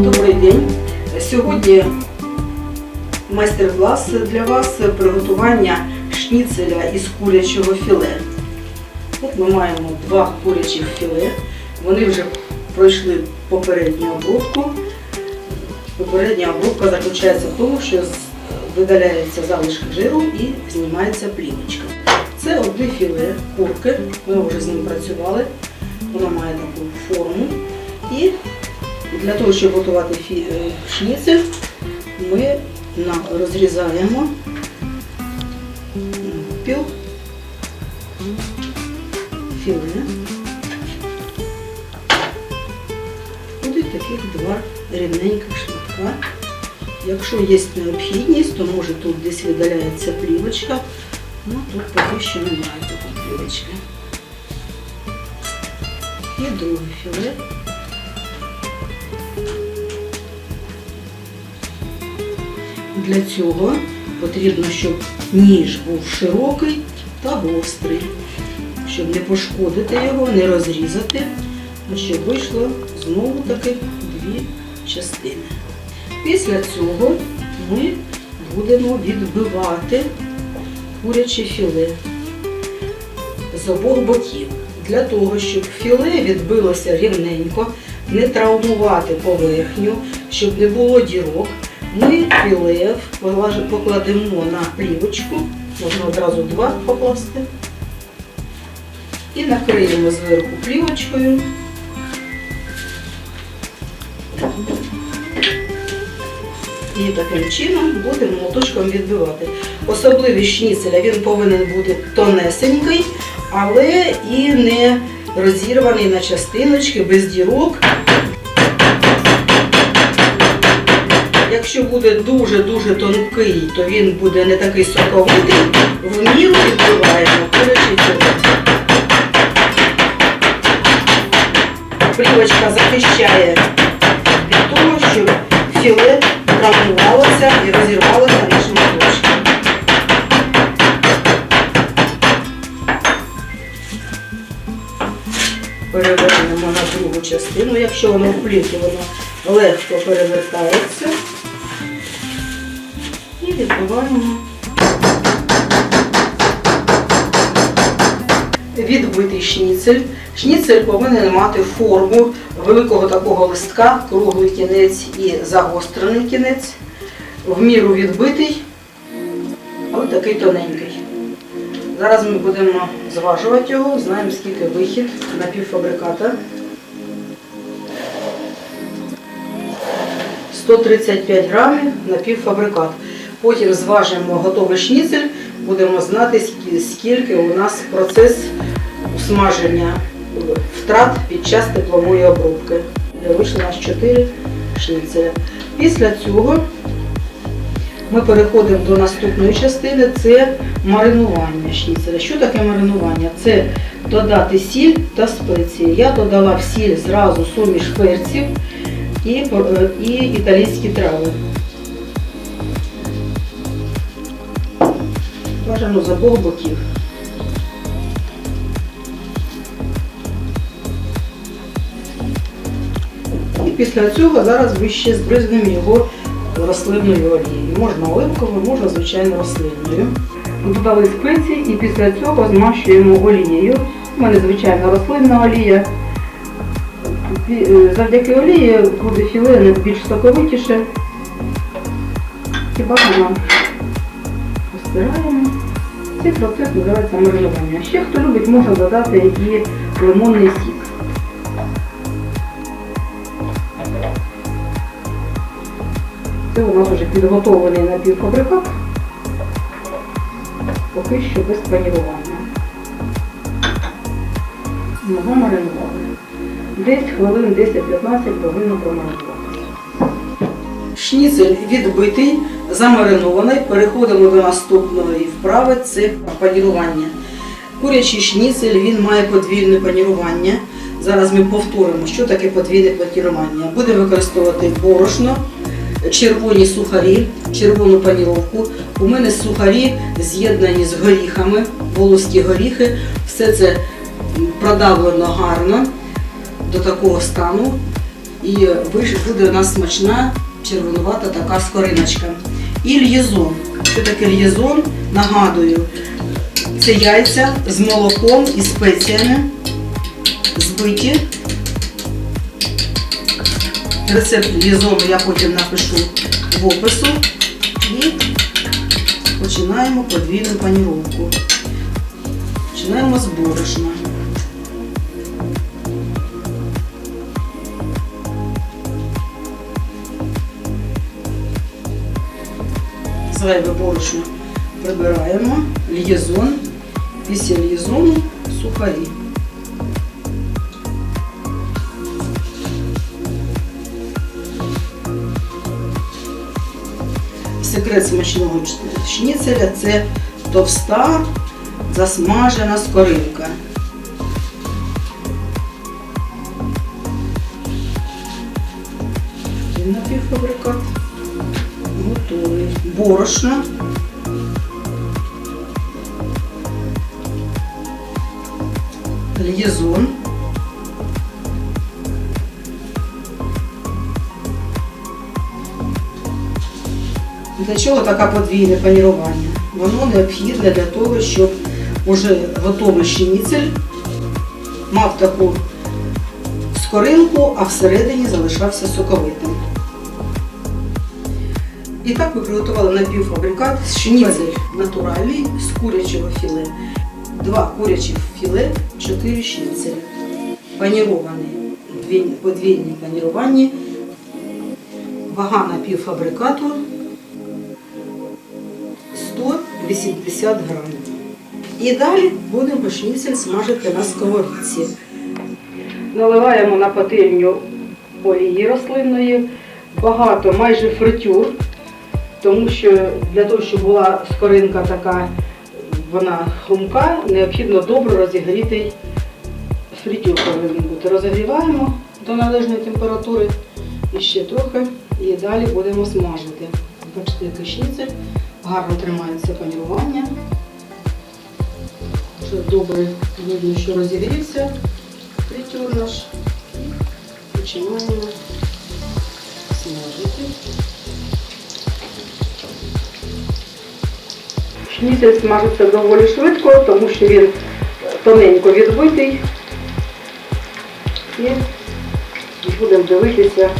Добрий день. Сьогодні майстер-клас для вас приготування шніцеля із курячого філе. От ми маємо два курячих філе. Вони вже пройшли попередню обробку. Попередня обробка заключається в тому, що видаляється залишки жиру і знімається плівочка. Це одне філе курки. Ми вже з ним працювали. Воно має таку форму. І для того, щоб готувати е, шніцель, ми розрізаємо піл філе. Будуть таких два рівненьких шматка. Якщо є необхідність, то може тут десь видаляється плівочка, ну тут поки що немає такої плівочки. І друге філе. Для цього потрібно, щоб ніж був широкий та гострий, щоб не пошкодити його, не розрізати, а щоб вийшло знову таки дві частини. Після цього ми будемо відбивати куряче філе з обох боків. Для того, щоб філе відбилося рівненько, не травмувати поверхню, щоб не було дірок, ми філе покладемо на плівочку, можна одразу два покласти, і накриємо зверху плівочкою. І таким чином будемо молоточком відбивати. Особливість шніцеля він повинен бути тонесенький, але і не розірваний на частиночки, без дірок. Якщо буде дуже-дуже тонкий, то він буде не такий соковитий. В міру відбиваємо курячий. Плівочка захищає від того, щоб філе травмувалося і розірвалося на шматочки. Перевернемо на другу частину. Якщо воно в плівці, воно легко перевертається. Відбиваємо. Відбитий шніцель. Шніцель повинен мати форму великого такого листка, круглий кінець і загострений кінець. В міру відбитий, але такий тоненький. Зараз ми будемо зважувати його, знаємо скільки вихід напівфабриката. 135 грамів напівфабрикат. Потім зважимо готовий шніцель, будемо знати, скільки у нас процес усмаження втрат під час теплової обробки. Вийшло у нас 4 шніцеля. Після цього ми переходимо до наступної частини, це маринування шніцеля. Що таке маринування? Це додати сіль та спеції. Я додала в сіль зразу суміш перців і, е, і італійські трави. Бажано з обох боків. І після цього зараз ми ще збризнемо його рослинною олією. Можна оливковою, можна звичайно рослинною. Додали спеції і після цього змащуємо олією. У мене звичайно рослинна олія. Е, Завдяки олії буде філе більш соковитіше. І бажано розтираємо. Цей процес називається маринування. Ще хто любить, може додати і лимонний сік. Це у нас вже підготовлений напівфабрикат. Поки що без панірування. Ми замаринували. Десь хвилин 10-15 повинно промаринуватися. Шніцель відбитий, замаринований. Переходимо до наступної вправи це панірування. Курячий шніцель він має подвійне панірування. Зараз ми повторимо, що таке подвійне панірування. Будемо використовувати борошно, червоні сухарі, червону паніровку. У мене сухарі з'єднані з горіхами, волоські горіхи. Все це продавлено гарно до такого стану. і буде у нас смачна червонувата така скориночка. І льєзон. Що таке льєзон? Нагадую, це яйця з молоком і спеціями збиті. Рецепт лізону я потім напишу в опису. І починаємо подвійну паніровку. Починаємо з борошна. Зайве борошно прибираємо, лізон, після лізону сухарі. Секрет смачного шніцеля це товста засмажена скоринка. Напівфабрикат готовий. Борошно. Льєзон. Для чого таке подвійне панірування? Воно необхідне для того, щоб уже готовий шніцель мав таку скоринку, а всередині залишався соковитим. І так ми приготували напівфабрикат шніцель натуральний з курячого філе. Два курячих філе, чотири шніцеля. Паніровані, дві- подвійні паніруванні, вага напівфабрикату 180 грамів. І далі будемо шніцель смажити на сковорідці. Наливаємо на пательню олії рослинної, багато, майже фритюр, тому що для того, щоб була скоринка така, вона хрумка, необхідно добре розігрітий фритюр повинен бути. Розігріваємо до належної температури і ще трохи, і далі будемо смажити. Бачите, який шніцель, гарно тримається панірування. Вже добре видно, що розігрівся фритюр наш. І починаємо смажити. Шніцель смажиться доволі швидко, тому що він тоненько відбитий. І будемо дивитися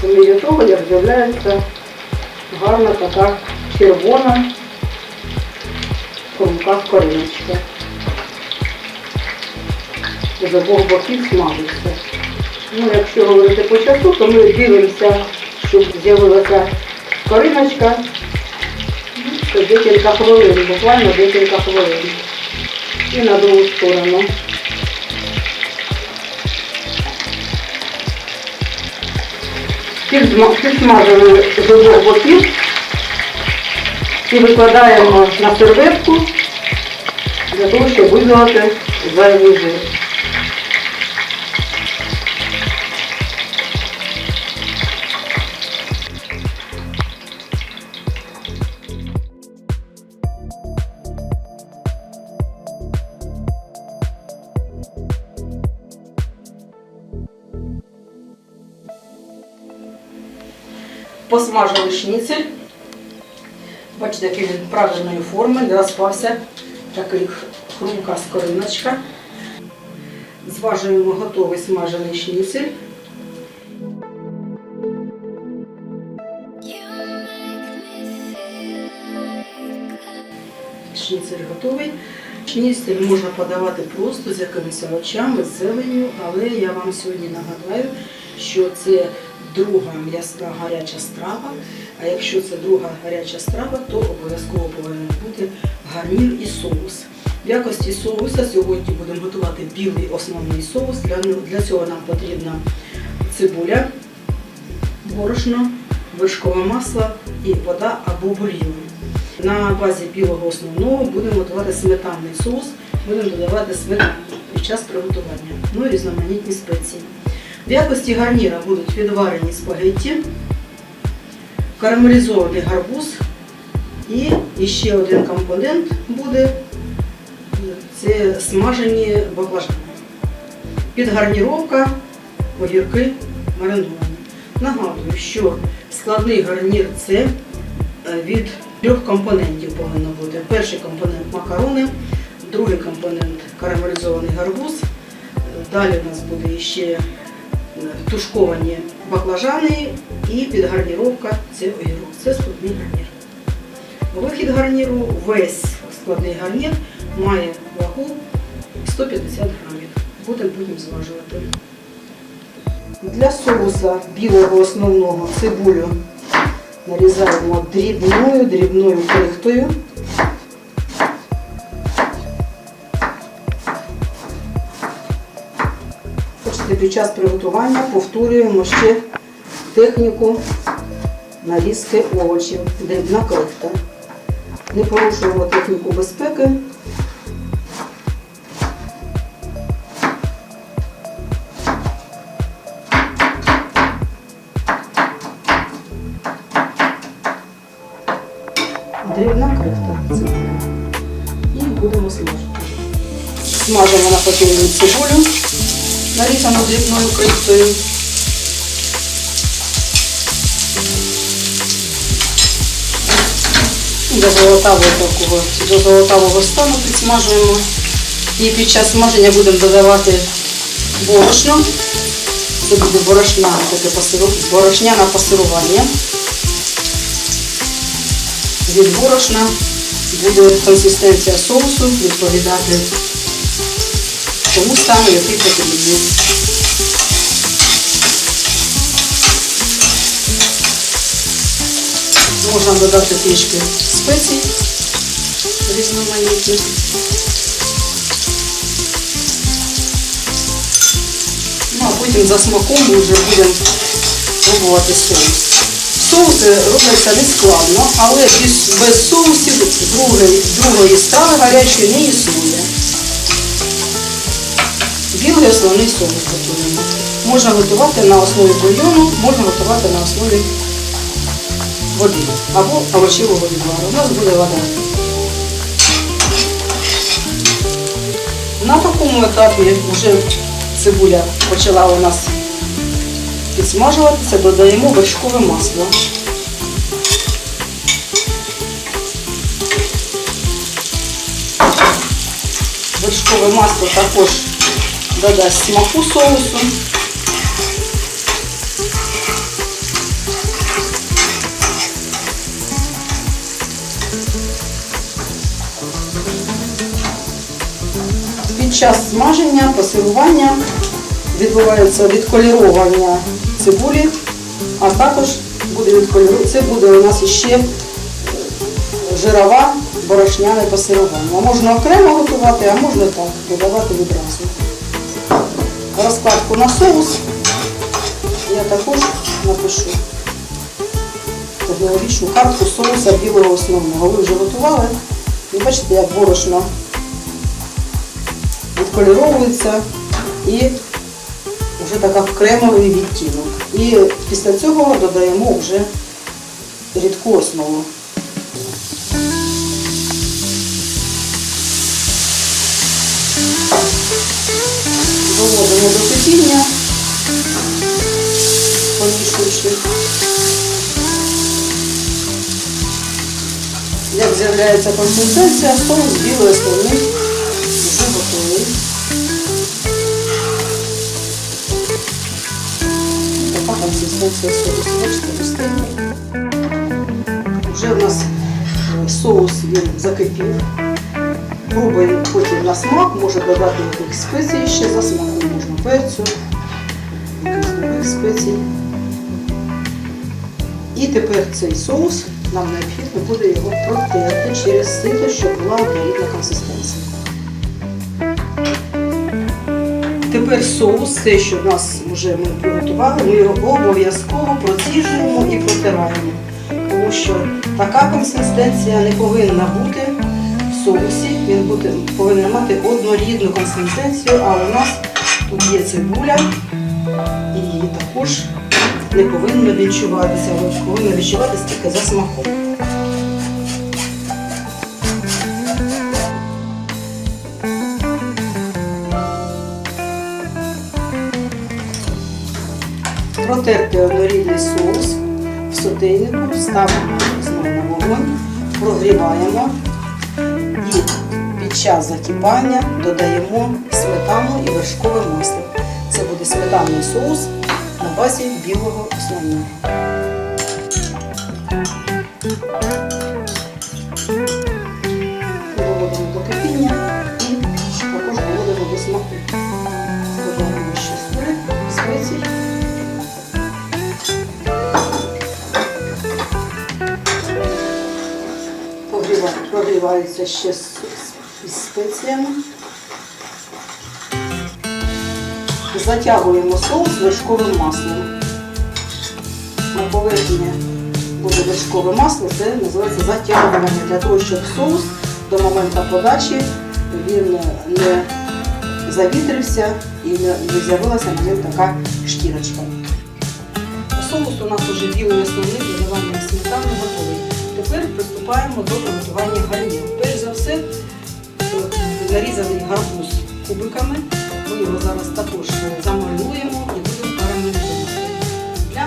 по того, як з'являється гарна така червона хрумка скориночка. З обох боків смажиться. Ну, якщо говорити по часу, то ми дивимося, щоб з'явилася скориночка. Декілька хвилин, буквально декілька хвилин. І на другу сторону. Підсма- Підсмажили з обох боків і викладаємо на серветку для того, щоб видалити зайвий жир. Посмажили шніцель. Бачите, який він правильної форми, не розпався такий хрумка скориночка. Зважуємо готовий смажений шніцель. Шніцель готовий. Шніцель можна подавати просто з якимись овочами, з зеленню, але я вам сьогодні нагадаю, що це друга м'ясна гаряча страва. А якщо це друга гаряча страва, то обов'язково повинен бути гарнір і соус. В якості соуса сьогодні будемо готувати білий основний соус. Для, для цього нам потрібна цибуля, борошно, вершкове масло і вода або бульйон. На базі білого основного будемо готувати сметанний соус, будемо додавати сметану під час приготування, ну і різноманітні спеції. В якості гарніра будуть відварені спагетті, карамелізований гарбуз і ще один компонент буде це смажені баклажани. Підгарніровка, огірки мариновані. Нагадую, що складний гарнір це е, від трьох компонентів повинно бути. Перший компонент макарони, другий компонент карамелізований гарбуз. Далі у нас буде ще е, тушковані баклажани і підгарніровка це огірок. Це складний гарнір. Вихід гарніру, весь складний гарнір має вагу 150 грамів. Будемо потім зважувати. Для соуса білого основного цибулю нарізаємо дрібною, дрібною крихтою. Хочете під час приготування повторюємо ще техніку нарізки овочів, дрібна крихта. Не порушуємо техніку безпеки. Дрібна крихта. І будемо смажити. Смажимо на пательні цибулю, нарізану дрібною крихтою. До золотавого такого, до золотавого стану підсмажуємо. І під час смаження будемо додавати борошно. Це буде борошна, таке пасиру- борошняне пасирування. Від борошна буде консистенція соусу відповідати тому стану, який потрібний. Можна додати трішки спецій різноманітних. Ну, а потім за смаком ми вже будемо пробувати соус. Соуси робляться не складно, але без соусів другої, другої страви гарячої не існує. Білий основний соус готуємо. Можна готувати на основі бульйону, можна готувати на основі води або овочевого відвару. У нас буде вода. На такому етапі вже цибуля почала у нас підсмажуватися, додаємо вершкове масло. Вершкове масло також додасть смаку соусу. Під час смаження, пасирування відбувається відколіровування цибулі, а також буде відколіру... це буде у нас ще е, жирова борошняне пасирування. Можна окремо готувати, а можна так, додавати відразу. Розкладку на соус я також напишу. Технологічну картку соуса білого основного. Ви вже готували. І бачите, як борошно відколіровується і вже така кремовий відтінок. І після цього додаємо вже рідку основу. Доводимо до кипіння, помішуючи. Як з'являється консистенція, соус білий основний вже готовий. Така консистенція соусу, бачите, густенький. Вже в нас е, соус він закипів. Пробуємо потім на смак, може додати якихось спецій ще за смаком, можна перцю, якихось спецій. І тепер цей соус нам необхідно буде його протерти через сито, щоб була однорідна консистенція. Тепер соус, те, що в нас вже ми приготували, ми його обов'язково проціжуємо і протираємо. Тому що така консистенція не повинна бути соусі, він буде, повинен мати однорідну консистенцію, а у нас тут є цибуля. І її також не повинно відчуватися, але повинно відчуватися тільки за смаком. Протерти однорідний соус в сотейнику, ставимо знову на вогонь, прогріваємо під час закипання додаємо сметану і вершкове масло. Це буде сметанний соус на базі білого слону. Погріва- ще з, з- спеціями. Затягуємо соус вершковим маслом. На поверхні буде вершкове масло, це називається затягування для того, щоб соус до моменту подачі він не завітрився і не, з'явилася на ньому така шкірочка. Соус у нас вже білий основний з додаванням сметани готовий. Тепер приступаємо до приготування гарніру. Перш за все, зарізаний гарбуз кубиками. Ми його зараз також замалюємо і будемо парамелізувати. Для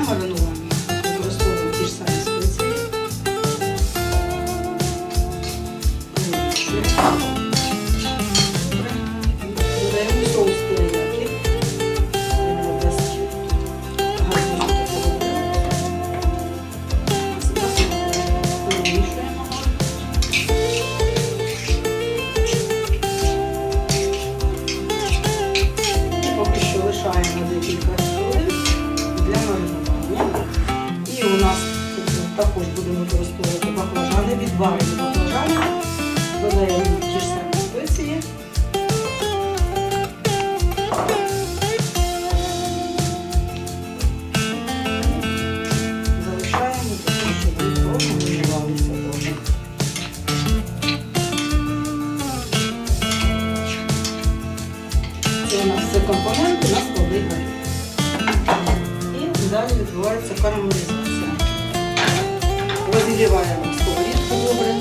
Розігріваємо сковорідку добре,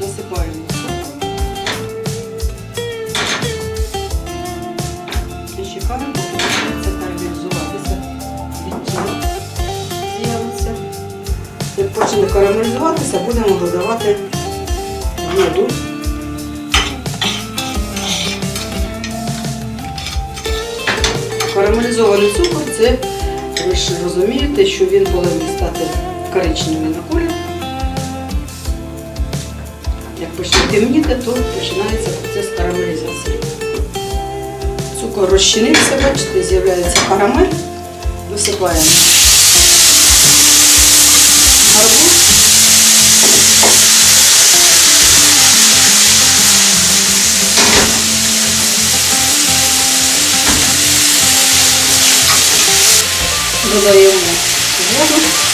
насипаємо цукор. І чекаємо, поки почнеться карамелізуватися. Відтінок з'явиться. Як почне карамелізуватися, будемо додавати воду. Карамелізований цукор це ви ж розумієте, що він повинен стати коричневий на колір. Темніти, то починається процес карамелізації. Цукор розчинився, бачите, з'являється карамель. Висипаємо. Додаємо воду.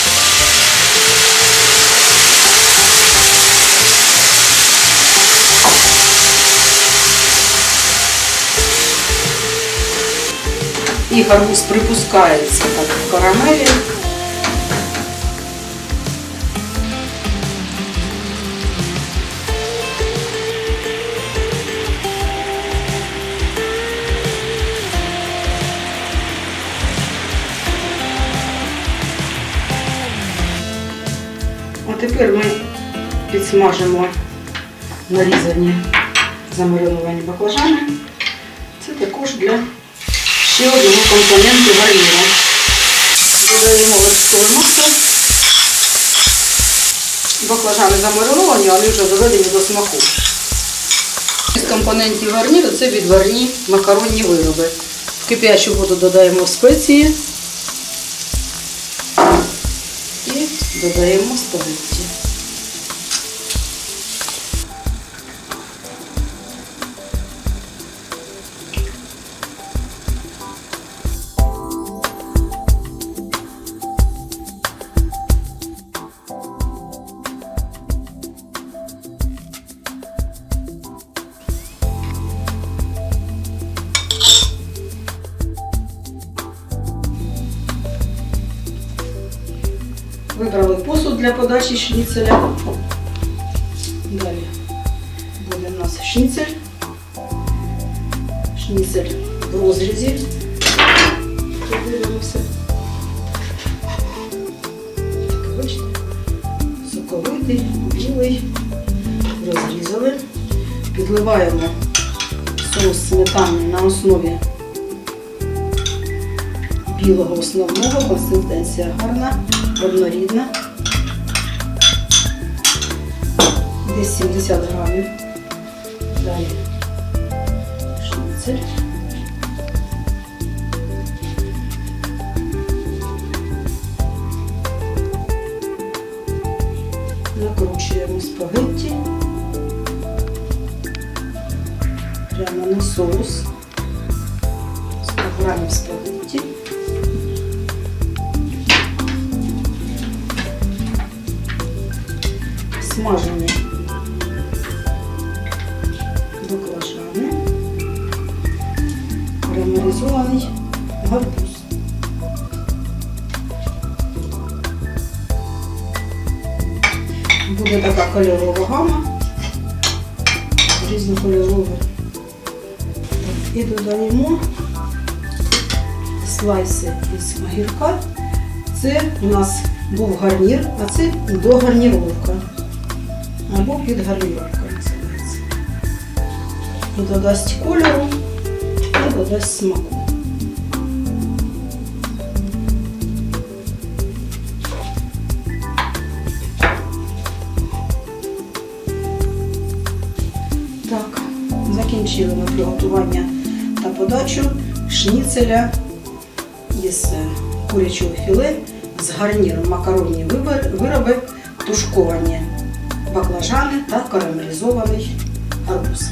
І гарбуз припускається так в карамелі. А тепер ми підсмажимо нарізані замариновані баклажани. Це також для ще одного компоненту гарніра. Додаємо вершкове масло. Баклажани замариновані, але вже доведені до смаку. З компонентів гарніру це відварні макаронні вироби. В кип'ячу воду додаємо спеції і додаємо спагетті. для подачі шніцеля. Далі буде в нас шніцель. Шніцель в розрізі. Подивимося. Соковитий, білий. Розрізали. Підливаємо соус сметани на основі білого основного, консистенція гарна, однорідна. Десь 70 грамів. Далі шницель. Накручуємо спагетті прямо на соус. 100 грамів спагетті. Смажені карамелізований гарбуз. Буде така кольорова гама, різнокольорова. І додаємо слайси із огірка. Це у нас був гарнір, а це догарніровка. Або підгарніровка називається. Додасть кольору і смаку. Так, закінчили ми приготування та подачу шніцеля із курячого філе з гарніром макаронні вироби, тушковані баклажани та карамелізований арбуз.